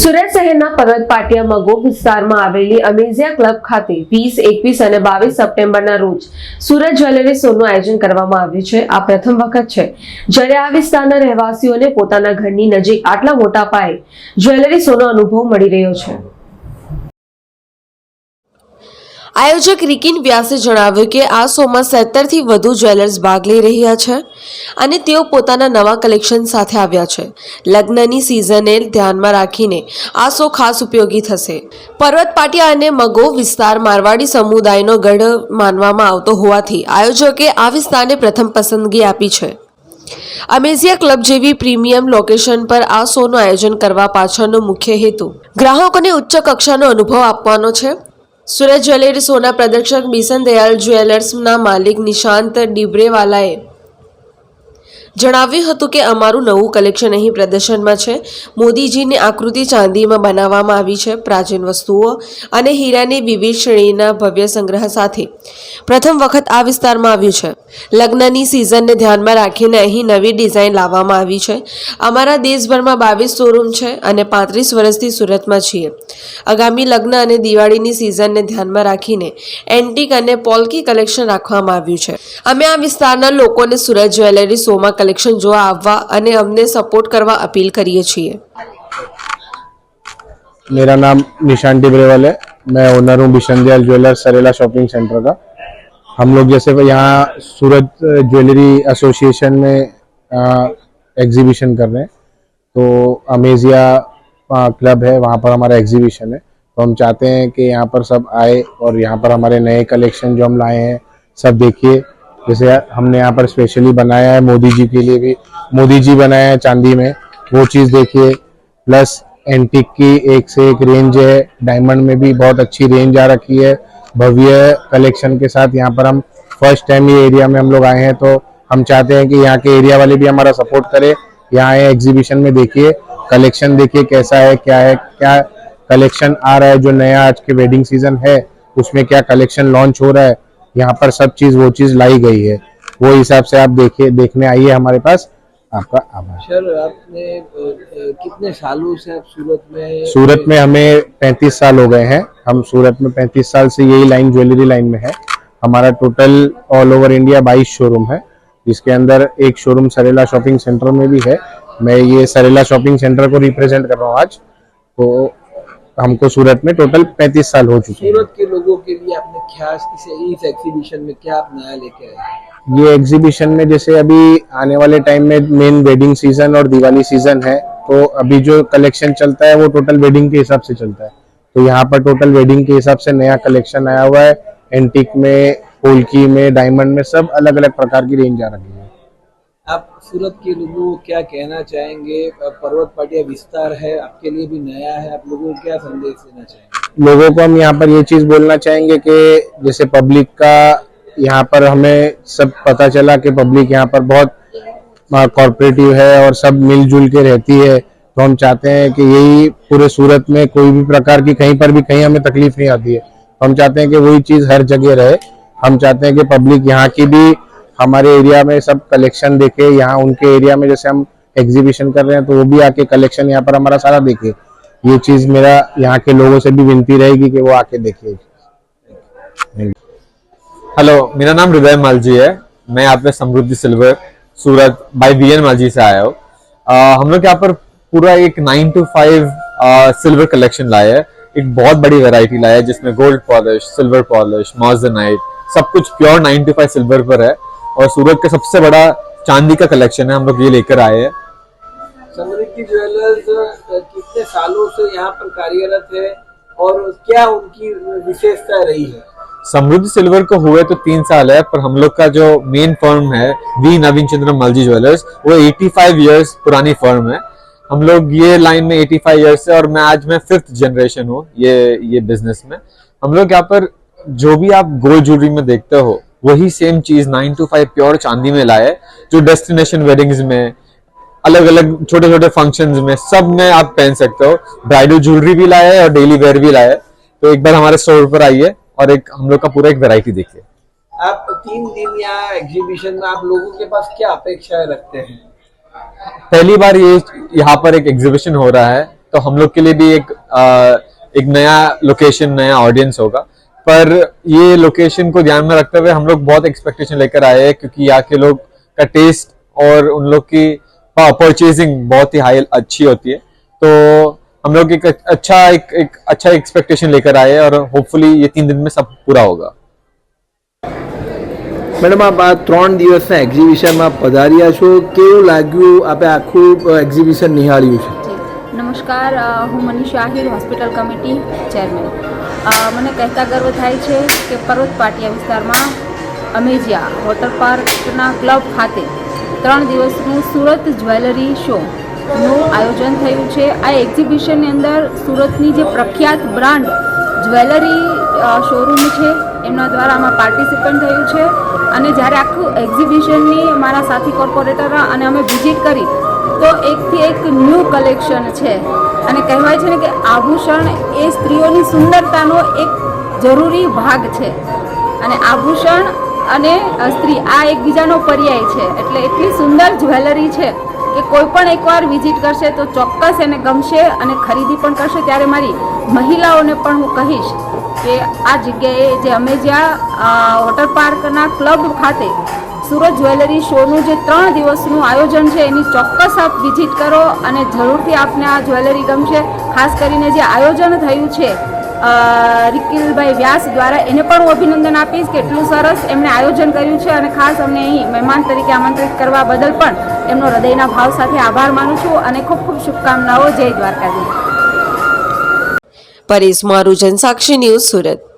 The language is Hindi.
સુરત શહેરના પર્વત પાટિયા મગો વિસ્તારમાં આવેલી અમેઝિયા ક્લબ ખાતે વીસ, એકવીસ અને બાવીસ સપ્ટેમ્બરના રોજ સુરત જ્વેલરી શોનું આયોજન કરવામાં આવ્યું છે. આ પ્રથમ વખત છે. જ્યારે આ વિસ્તારના રહેવાસીઓને પોતાના ઘરની નજીક આટલા મોટા પાયે જ્વેલરી શોનો અનુભવ મળી રહ્યો છે. આયોજક રિકિન વ્યાસે જણાવ્યું કે આ શોમાં સત્તરથી વધુ જ્વેલર્સ ભાગ લઈ રહ્યા છે અને તેઓ પોતાના નવા કલેક્શન સાથે આવ્યા છે. લગ્નની સિઝને ધ્યાનમાં રાખીને આ શો ખાસ ઉપયોગી થશે. પર્વત પાટિયા અને મગો વિસ્તાર મારવાડી સમુદાયનો ગઢ માનવામાં આવતો હોવાથી આયોજકે આ વિસ્તારને પ્રથમ પસંદગી આપી છે. અમેઝિયા ક્લબ જેવી પ્રીમિયમ લોકેશન પર આ શોનું આયોજન કરવા પાછળનો મુખ્ય હેતુ ગ્રાહકોને ઉચ્ચ કક્ષાનો અનુભવ આપવાનો છે. સુરત જ્વેલરી શોના પ્રદર્શક બિશન દયાલ જ્વેલર્સના માલિક નિશાંત ડિબ્રેવાલાએ જણાવ્યું હતું કે અમારું નવું કલેક્શન અહીં પ્રદર્શનમાં છે. મોદીજીની આકૃતિ ચાંદીમાં બનાવવામાં આવી છે પ્રાચીન વસ્તુઓ અને હીરાની વિવિધ શ્રેણીના ભવ્ય સંગ્રહ સાથે. પ્રથમ વખત આ વિસ્તારમાં આવ્યું છે. લગ્નની સિઝનને ધ્યાનમાં રાખીને અહીં નવી ડિઝાઇન લાવવામાં આવી છે. અમારા દેશભરમાં બાવીસ શોરૂમ છે અને પાંત્રીસ વર્ષથી સુરતમાં છીએ. આગામી લગ્ન અને દિવાળીની સિઝનને ધ્યાનમાં રાખીને એન્ટિક અને પોલ્કી કલેક્શન રાખવામાં આવ્યું છે. અમે આ વિસ્તારના લોકોને સુરત જ્વેલરી શોમાં કલેક્શન જોવા આવવા અને અમને સપોર્ટ કરવા અપીલ કરીએ છીએ मेरा नाम निशान टिब्रेवाल है मैं ओनर हूँ Bishan Dayal jeweller Sarela shopping centre का हम लोग जैसे यहाँ सूरत ज्वेलरी एसोसिएशन में एग्जीबिशन कर रहे हैं तो अमेजिया क्लब है वहाँ पर हमारा एग्जीबिशन है तो हम चाहते हैं कि यहाँ पर सब आए और यहाँ पर हमारे नए कलेक्शन जो हम लाए हैं सब देखिए जैसे हमने यहाँ पर स्पेशली बनाया है, मोदी जी के लिए भी, मोदी जी बनाया है चांदी में, वो चीज़ देखिए प्लस एंटिक की एक से एक रेंज है डायमंड में भी बहुत अच्छी रेंज आ रखी है, भव्य कलेक्शन के साथ यहाँ पर हम फ़र्स्ट टाइम ये एरिया में हम लोग आए हैं तो हम चाहते हैं कि यहाँ के एरिया वाले भी हमारा सपोर्ट करें। यहाँ आए एग्जीबिशन में देखिए कलेक्शन देखिए कैसा है, क्या है, क्या कलेक्शन आ रहा है, जो नया आज के वेडिंग सीज़न है, उसमें क्या कलेक्शन लॉन्च हो रहा है यहाँ पर सब चीज़ वो चीज़ लाई गई है। वो हिसाब से आप देखिए देखने आइए हमारे पास। आपका आभार। सर आपने कितने सालों से आप सूरत में सूरत में हमें 35 साल हो गए हैं। हम सूरत में 35 साल से यही लाइन ज्वेलरी लाइन में है। हमारा total all over India 22 showroom है जिसके अंदर एक शोरूम सरेला शॉपिंग सेंटर में भी है। मैं ये सरेला शॉपिंग सेंटर को रिप्रेजेंट कर रहा हूँ आज। तो हमको सूरत में टोटल 35 साल हो चुके हैं। सूरत के लोगों के लिए आपने क्या इसे एग्जीबिशन में क्या आप नया लेके आए? ये एग्जीबिशन में जैसे अभी आने वाले टाइम में मेन वेडिंग सीज़न और दिवाली सीज़न है तो अभी जो कलेक्शन चलता है वो टोटल वेडिंग के हिसाब से चलता है। तो यहाँ पर टोटल वेडिंग के हिसाब से नया कलेक्शन आया हुआ है एंटिक में पोल्की में डायमंड में सब अलग अलग प्रकार की रेंज आ रही है। आप सूरत के लोगों को क्या कहना चाहेंगे? पर्वत पाटिया विस्तार है? आपके लिए भी नया है? आप लोगों को क्या संदेश देना चाहेंगे? लोगों को हम यहाँ पर ये चीज़ बोलना चाहेंगे कि जैसे पब्लिक का यहाँ पर हमें सब पता चला कि पब्लिक यहाँ पर बहुत कॉरपोरेटिव है और सब मिलजुल के रहती है। तो हम चाहते हैं कि यही पूरे सूरत में कोई भी प्रकार की कहीं पर भी कहीं हमें तकलीफ़ नहीं आती है। हम चाहते हैं कि वही चीज़ हर जगह रहे। हम चाहते हैं कि पब्लिक यहाँ की भी हमारे एरिया में सब कलेक्शन देखे, यहाँ उनके एरिया में जैसे हम एग्जीबिशन कर रहे हैं तो वो भी आके कलेक्शन यहाँ पर हमारा सारा देखे। ये चीज़ मेरा यहाँ के लोगों से भी विनती रहेगी कि वो आके देखे। हेलो मेरा नाम हृदय मालजी है। मैं यहाँ पे Samriddhi silver, Surat by B N Malji से आया हूँ। हम लोग यहाँ पर पूरा एक nine two five silver collection लाया है। एक बहुत बड़ी वैरायटी लाया है, जिसमें gold polish silver polish morganite सब कुछ pure nine two five silver पर है। और सूरत का सबसे बड़ा चांदी का कलेक्शन है हम लोग ये लेकर आए हैं। समृद्धि ज्वेलर्स कितने सालों से यहाँ पर कार्यरत है और क्या उनकी विशेषता रही है? समृद्धि सिल्वर को हुए तो तीन साल है पर हम लोग का जो मेन फर्म है वी नवीन चंद्र मलजी ज्वेलर्स वो 85 इयर्स पुरानी फर्म है। हम लोग ये लाइन में 85 इयर्स है और मैं आज मैं फिफ्थ जनरेशन हूँ ये ये बिज़नेस में। हम लोग यहाँ पर जो भी आप गोल्ड ज्वेलरी में देखते हो वही सेम चीज़ नाइन टू फाइव प्योर चांदी में लाए जो डेस्टिनेशन वेडिंग्स में अलग अलग छोटे छोटे फ़ंक्शंस में सब में आप पहन सकते हो। ब्राइडल ज्वेलरी भी है और डेली वेयर भी लाए तो एक बार हमारे स्टोर पर आइए और एक हम लोग का पूरा एक वैरायटी देखिए। आप तीन दिन यहाँ एग्जीबिशन में आप लोगों के पास क्या अपेक्षाएँ रखते हैं? पहली बार ये यहाँ पर एक एग्जीबिशन हो रहा है तो हम लोग के लिए भी एक आ, एक नया लोकेशन नया ऑडियंस होगा। पर ये लोकेशन को ध्यान में रखते हुए हम लोग बहुत एक्सपेक्टेशन लेकर आए हैं क्योंकि यहाँ के लोग का टेस्ट और उन लोग की परचेजिंग बहुत ही हाई अच्छी होती है तो हम लोग एक अच्छा एक, एक अच्छा एक्सपेक्टेशन लेकर आए हैं और होपफुली ये तीन दिन में सब पूरा होगा મેડમ આપ આ ત્રણ દિવસના એક્ઝિબિશનમાં પધાર્યા છો કેવું લાગ્યું આપે આખું એક્ઝિબિશન નિહાળ્યું છે જી નમસ્કાર અ, હું Manisha Ahir hospital committee chairman અ, મને કહેતા ગર્વ થાય છે કે પર્વત પાટિયા વિસ્તારમાં અમેજિયા વોટર પાર્કના ક્લબ ખાતે ત્રણ દિવસનું સુરત જ્વેલરી શોનું આયોજન થયું છે. આ એક્ઝિબિશનની અંદર સુરતની જે પ્રખ્યાત બ્રાન્ડ જ્વેલરી શોરૂમ છે, એમના દ્વારા આમાં પાર્ટિસિપેટ થયું છે. અને જ્યારે આખું એક્ઝિબિશનની મારા સાથી કોર્પોરેટર અને અમે વિઝિટ કરી તો એકથી એક ન્યૂ કલેક્શન છે. અને કહેવાય છે ને કે આભૂષણ એ સ્ત્રીઓની સુંદરતાનો એક જરૂરી ભાગ છે. અને આભૂષણ અને સ્ત્રી આ એકબીજાનો પર્યાય છે. એટલે એટલી સુંદર જ્વેલરી છે કે કોઈ પણ એકવાર વિઝિટ કરશે તો ચોક્કસ એને ગમશે અને ખરીદી પણ કરશે. ત્યારે મારી મહિલાઓને પણ હું કહીશ કે આ જગ્યાએ જે અમે જ્યાં વોટર પાર્કના ક્લબ ખાતે સુરત જ્વેલરી શોનું જે ત્રણ દિવસનું આયોજન છે, એની ચોક્કસ આપ વિઝિટ કરો અને જરૂરથી આપને આ જ્વેલરી ગમશે. ખાસ કરીને જે આયોજન થયું છે રિકિલભાઈ વ્યાસ દ્વારા, એને પણ હું અભિનંદન આપીશ કે એટલું સરસ એમણે આયોજન કર્યું છે અને ખાસ અમને અહીં મહેમાન તરીકે આમંત્રિત કરવા બદલ પણ એમનો હૃદયના ભાવ સાથે આભાર માનું છું અને ખૂબ ખૂબ શુભકામનાઓ. જય દ્વારકાધીશ. પરેશ મારું સાક્ષી ન્યૂઝ સુરત.